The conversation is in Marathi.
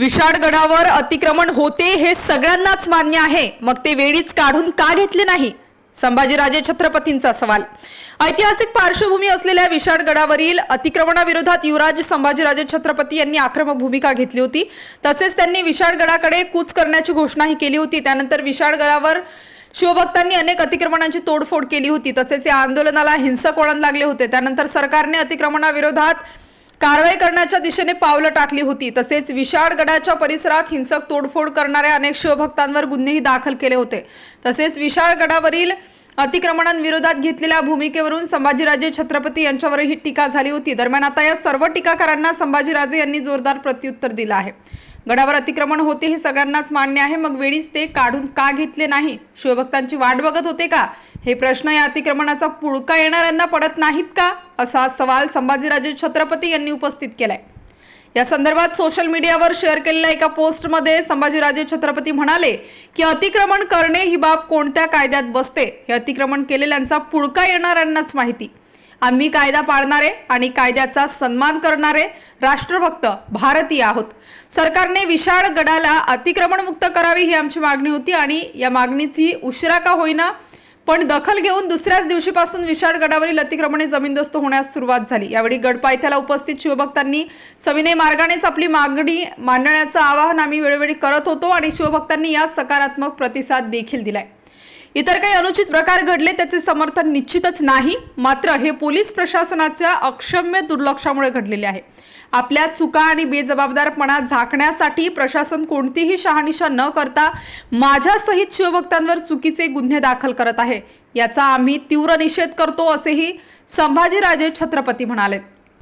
विशाळगडावर अतिक्रमण होते हे सगळ्यांनाच मान्य आहे. मग ते वेळीच काढून का घेतले नाही? संभाजीराजे छत्रपतींचा सवाल. ऐतिहासिक पार्श्वभूमी असलेल्या विशाळगडावरील अतिक्रमणाविरोधात युवराज संभाजीराजे छत्रपती यांनी आक्रमक भूमिका घेतली होती. तसेच त्यांनी विशाळगडाकडे कूच करण्याची घोषणाही केली होती. त्यानंतर विशाळगडावर शिवभक्तांनी अनेक अतिक्रमणांची तोडफोड केली होती. तसेच या आंदोलनाला हिंसक वळण लागले होते. त्यानंतर सरकारने अतिक्रमणाविरोधात कारवाई करण्याच्या दिशेने पावलं टाकली होती. तसेच विशाळगडाच्या परिसरात हिंसक तोडफोड करणाऱ्या अनेक शिवभक्तांवर गुन्हेही दाखल केले होते. तसेच विशाळगडावरील अतिक्रमणांविरोधात घेतलेल्या भूमिकेवरून संभाजीराजे छत्रपती यांच्यावरही टीका झाली होती. दरम्यान आता या सर्व टीकाकारांना संभाजीराजे यांनी जोरदार प्रत्युत्तर दिलं आहे. गडावर अतिक्रमण होते हे सगळ्यांनाच मान्य आहे. मग वेळीच ते काढून का घेतले नाही? शिवभक्तांची वाट बघत होते का? हे प्रश्न या अतिक्रमणाचा पुळका येणाऱ्यांना पडत नाहीत का? असा सवाल संभाजीराजे छत्रपती यांनी उपस्थित केलाय. या संदर्भात सोशल मीडियावर शेअर केलेल्या एका पोस्टमध्ये संभाजीराजे छत्रपती म्हणाले की अतिक्रमण करणे ही बाब कोणत्या कायद्यात बसते? हे अतिक्रमण केलेल्यांचा पुळका येणाऱ्यांनाच माहिती. आम्ही कायदा पाळणारे आणि कायद्याचा सन्मान करणारे राष्ट्रभक्त भारतीय आहोत. सरकारने विशाळ गडाला अतिक्रमण मुक्त करावी ही आमची मागणी होती आणि या मागणीची उशिरा का होईना पण दखल घेऊन दुसऱ्याच दिवशीपासून विशाळ गडावरील अतिक्रमणे जमीनदोस्त होण्यास सुरुवात झाली. यावेळी गडपायथ्याला उपस्थित शिवभक्तांनी सविनय मार्गानेच आपली मागणी मांडण्याचं आवाहन आम्ही वेळोवेळी करत होतो आणि शिवभक्तांनी यास सकारात्मक प्रतिसाद देखील दिलाय. इतर काही अनुचित प्रकार घडले त्याचे समर्थन निश्चितच नाही. मात्र हे पोलीस प्रशासनाच्या अक्षम्य दुर्लक्षामुळे घडलेले आहे. आपल्या चुका आणि बेजबाबदारपणा झाकण्यासाठी प्रशासन कोणतीही शहानिशा न करता माझ्यासहित शिवभक्तांवर चुकीचे गुन्हे दाखल करत आहे. याचा आम्ही तीव्र निषेध करतो असेही संभाजीराजे छत्रपती म्हणाले.